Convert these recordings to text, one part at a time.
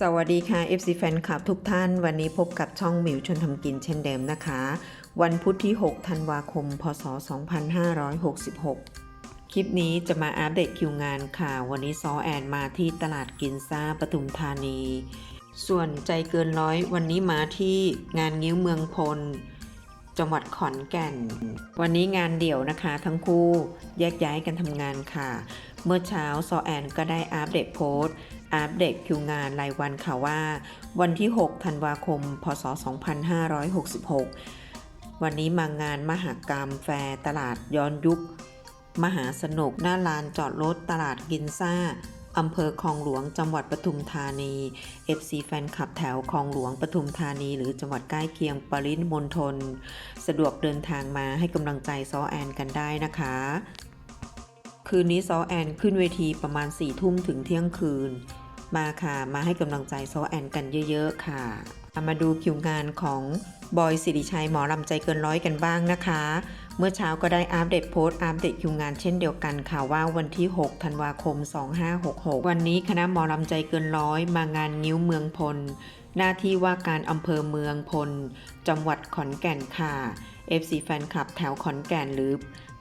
สวัสดีค่ะ FC แฟนคลับทุกท่าน วันนี้พบกับช่องหมิวชนทำกินเช่นเดิมนะคะ วันพุธที่ 6 ธันวาคม พศ 2566 คลิปนี้จะมาอัปเดตคิวงานค่ะ วันนี้ซอแอนมาที่ตลาดกินซ่าปทุมธานี ส่วนใจเกินร้อยวันนี้มาที่งานงิ้วเมืองพล จังหวัดขอนแก่น วันนี้งานเดี่ยวนะคะ ทั้งคู่แยกย้ายกันทำงานค่ะ เมื่อเช้าซอแอนก็ได้อัปเดตโพสต์ อัปเดตคิวงานรายวันค่ะว่า วันที่ 6 ธันวาคม พศ 2566 วันนี้มางานมหากรรมแฟร์ตลาดย้อนยุค มหาสนุกหน้าลานจอดรถตลาดกินซ่าอำเภอคลองหลวงจังหวัดปทุมธานี FC แฟนคลับแถวคลองหลวงปทุมธานี หรือจังหวัดใกล้เคียงปริมณฑลสะดวกเดินทางมาให้กำลังใจซอแอนกันได้นะคะ คืนนี้ซอแอนขึ้นเวทีประมาณ4ี่ทุ่มถึงเที่ยงคืน มาค่ะ มาให้กำลังใจซอแอนกันเยอะๆค่ะ มาดูคิวงานของบอยสิริชัยหมอลำใจเกินร้อยกันบ้างนะคะ เมื่อเช้าก็ได้อัปเดตโพสต์อัปเดตคิวงานเช่นเดียวกันค่ะว่าวันที่ 6 ธันวาคม 2566 วันนี้คณะหมอลำใจเกินร้อยมางานนิ้วเมืองพล หน้าที่ว่าการอำเภอเมืองพล จังหวัดขอนแก่นค่ะ FC แฟนคลับแถวขอนแก่นหรือ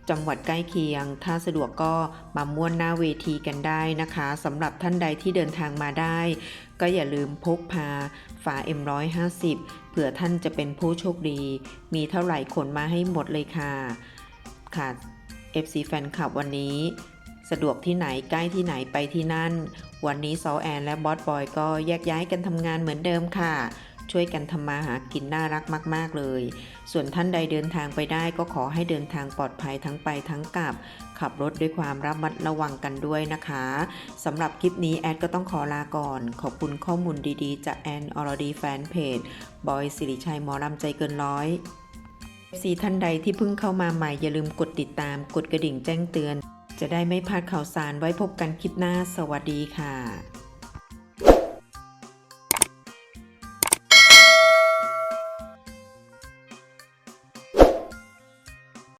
จังหวัดใกล้เคียง ถ้าสะดวกก็มาม่วนหน้าเวทีกันได้นะคะสำหรับท่านใดที่เดินทางมาได้ ก็อย่าลืมพกพาฝา M150 เผื่อท่านจะเป็นผู้โชคดี มีเท่าไหร่ขนมาให้หมดเลยค่ะ ค่ะ FC แฟนคลับวันนี้ สะดวกที่ไหนใกล้ที่ไหนไปที่นั่น วันนี้ซอแอนและบอสบอยก็แยกย้ายกันทำงานเหมือนเดิมค่ะ ช่วยกันทำมาหากินน่ารักมาก ๆ เลย ส่วนท่านใดเดินทางไปได้ก็ขอให้เดินทางปลอดภัยทั้งไปทั้งกลับ ขับรถด้วยความระมัดระวังกันด้วยนะคะสำหรับคลิปนี้แอดก็ต้องขอลาก่อน ขอบคุณข้อมูลดีๆ จากแอนอรดีแฟนเพจบอยสิริชัยหมอลำใจเกินร้อยสีท่านใดที่เพิ่งเข้ามาใหม่อย่าลืมกดติดตาม กดกระดิ่งแจ้งเตือน จะได้ไม่พลาดข่าวสารไว้พบกันคลิปหน้าสวัสดีค่ะ